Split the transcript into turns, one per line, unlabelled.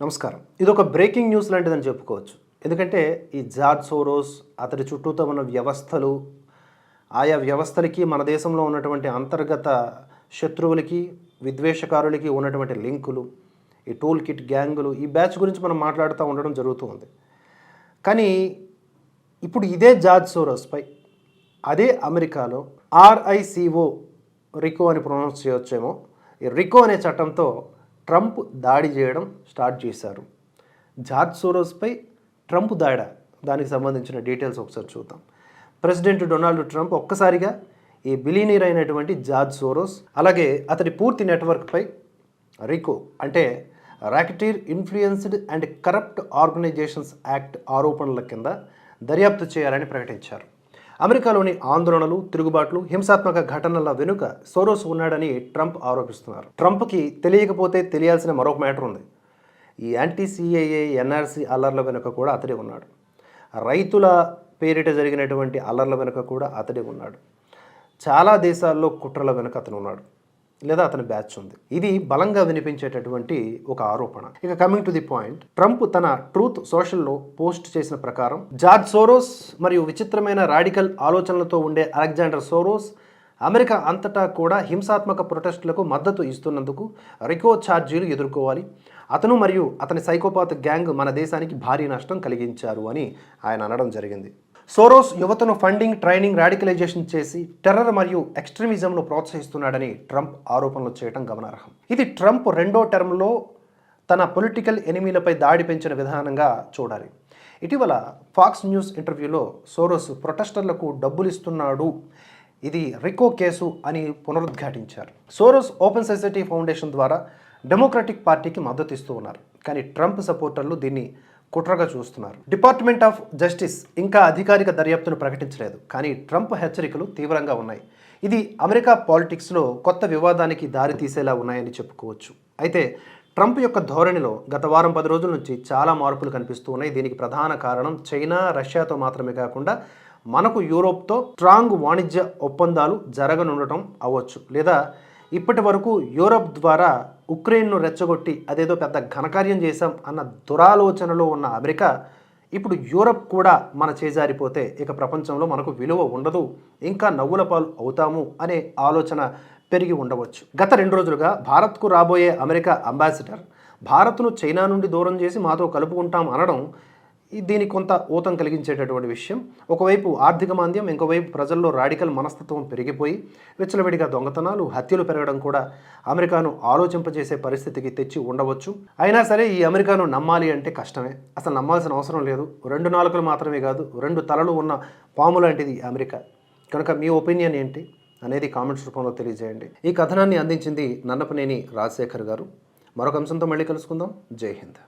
నమస్కారం. ఇది ఒక బ్రేకింగ్ న్యూస్ లాంటిదని చెప్పుకోవచ్చు. ఎందుకంటే ఈ జార్జ్ సోరోస్ అతడి చుట్టూతో ఉన్న వ్యవస్థలు ఆయా వ్యవస్థలకి మన దేశంలో ఉన్నటువంటి అంతర్గత శత్రువులకి విద్వేషకారులకి ఉన్నటువంటి లింకులు ఈ టూల్ కిట్ గ్యాంగులు ఈ బ్యాచ్ గురించి మనం మాట్లాడుతూ ఉండడం జరుగుతూ ఉంది. కానీ ఇప్పుడు ఇదే జార్జ్ సోరోస్పై అదే అమెరికాలో ఆర్ఐసిఓ రికో అని ప్రొనౌన్స్ చేయొచ్చేమో. ఈ రికో అనే చట్టంతో ట్రంప్ దాడి చేయడం స్టార్ట్ చేశారు. జార్జ్ సోరోస్పై ట్రంప్ దాడ దానికి సంబంధించిన డీటెయిల్స్ ఒకసారి చూద్దాం. ప్రెసిడెంట్ డొనాల్డ్ ట్రంప్ ఒక్కసారిగా ఈ బిలీనియర్ అయినటువంటి జార్జ్ సోరోస్ అలాగే అతడి పూర్తి నెట్వర్క్పై రికో అంటే racketeer influenced and corrupt organisations act ఆరోపణల కింద దర్యాప్తు చేయాలని ప్రకటించారు. అమెరికాలోని ఆందోళనలు తిరుగుబాట్లు హింసాత్మక ఘటనల వెనుక సోరోస్ ఉన్నాడని ట్రంప్ ఆరోపిస్తున్నారు. ట్రంప్కి తెలియకపోతే తెలియాల్సిన మరొక మ్యాటర్ ఉంది. ఈ యాంటీ సిఏఏ ఎన్ఆర్సీ అల్లర్ల వెనుక కూడా అతడే ఉన్నాడు. రైతుల పేరిట జరిగినటువంటి అల్లర్ల వెనుక కూడా అతడే ఉన్నాడు. చాలా దేశాల్లో కుట్రల వెనుక అతను ఉన్నాడు లేదా అతని బ్యాచ్ ఉంది. ఇది బలంగా వినిపించేటటువంటి ఒక ఆరోపణ. ఇక coming to the point Trump తన ట్రూత్ సోషల్లో పోస్ట్ చేసిన ప్రకారం జార్జ్ సోరోస్ మరియు విచిత్రమైన రాడికల్ ఆలోచనలతో ఉండే అలెగ్జాండర్ సోరోస్ అమెరికా అంతటా కూడా హింసాత్మక ప్రొటెస్టులకు మద్దతు ఇస్తున్నందుకు రికో ఛార్జీలు ఎదుర్కోవాలి. అతను మరియు అతని సైకోపాత్ గ్యాంగ్ మన దేశానికి భారీ నష్టం కలిగించారు అని ఆయన అనడం జరిగింది. సోరోస్ యువతను ఫండింగ్ ట్రైనింగ్ రాడికలైజేషన్ చేసి టెర్రర్ మరియు ఎక్స్ట్రీమిజంను ప్రోత్సహిస్తున్నాడని ట్రంప్ ఆరోపణలు చేయడం గమనార్హం. ఇది ట్రంప్ రెండో టర్మ్లో తన పొలిటికల్ ఎనిమీలపై దాడి పెంచిన విధానంగా చూడాలి. ఇటీవల ఫాక్స్ న్యూస్ ఇంటర్వ్యూలో సోరోస్ ప్రొటెస్టర్లకు డబ్బులు ఇస్తున్నాడు ఇది రికో కేసు అని పునరుద్ఘాటించారు. సోరోస్ ఓపెన్ సొసైటీ ఫౌండేషన్ ద్వారా డెమోక్రటిక్ పార్టీకి మద్దతు ఇస్తూ ఉన్నారు. కానీ ట్రంప్ సపోర్టర్లు దీన్ని కుట్రగా చూస్తున్నారు. డిపార్ట్మెంట్ ఆఫ్ జస్టిస్ ఇంకా అధికారిక దర్యాప్తును ప్రకటించలేదు. కానీ ట్రంప్ హెచ్చరికలు తీవ్రంగా ఉన్నాయి. ఇది అమెరికా పాలిటిక్స్లో కొత్త వివాదానికి దారితీసేలా ఉన్నాయని చెప్పుకోవచ్చు. అయితే ట్రంప్ యొక్క ధోరణిలో గత వారం పది రోజుల నుంచి చాలా మార్పులు కనిపిస్తూ ఉన్నాయి. దీనికి ప్రధాన కారణం చైనా రష్యాతో మాత్రమే కాకుండా మనకు యూరోప్తో స్ట్రాంగ్ వాణిజ్య ఒప్పందాలు జరగనుండటం అవ్వచ్చు. లేదా ఇప్పటి వరకు యూరప్ ద్వారా ఉక్రెయిన్ను రెచ్చగొట్టి అదేదో పెద్ద ఘనకార్యం చేశాం అన్న దురాలోచనలో ఉన్న అమెరికా ఇప్పుడు యూరప్ కూడా మన చేజారిపోతే ఇక ప్రపంచంలో మనకు విలువ ఉండదు ఇంకా నవ్వుల పాలు అవుతాము అనే ఆలోచన పెరిగి ఉండవచ్చు. గత రెండు రోజులుగా భారత్కు రాబోయే అమెరికా అంబాసిడర్ భారత్ను చైనా నుండి దూరం చేసి మాతో కలుపుకుంటాం అనడం దీనికి కొంత ఊతం కలిగించేటటువంటి విషయం. ఒకవైపు ఆర్థిక మాంద్యం ఇంకోవైపు ప్రజల్లో రాడికల్ మనస్తత్వం పెరిగిపోయి విచ్చలవిడిగా దొంగతనాలు హత్యలు పెరగడం కూడా అమెరికాను ఆలోచింపజేసే పరిస్థితికి తెచ్చి ఉండవచ్చు. అయినా సరే ఈ అమెరికాను నమ్మాలి అంటే కష్టమే. అసలు నమ్మాల్సిన అవసరం లేదు. రెండు నాలుకలు మాత్రమే కాదు రెండు తలలు ఉన్న పాము లాంటిది అమెరికా. కనుక మీ ఒపీనియన్ ఏంటి? అనేది కామెంట్స్ రూపంలో తెలియజేయండి. ఈ కథనాన్ని అందించింది నన్నపనేని రాజశేఖర్ గారు. మరొక అంశంతో మళ్ళీ కలుసుకుందాం. జై హింద్.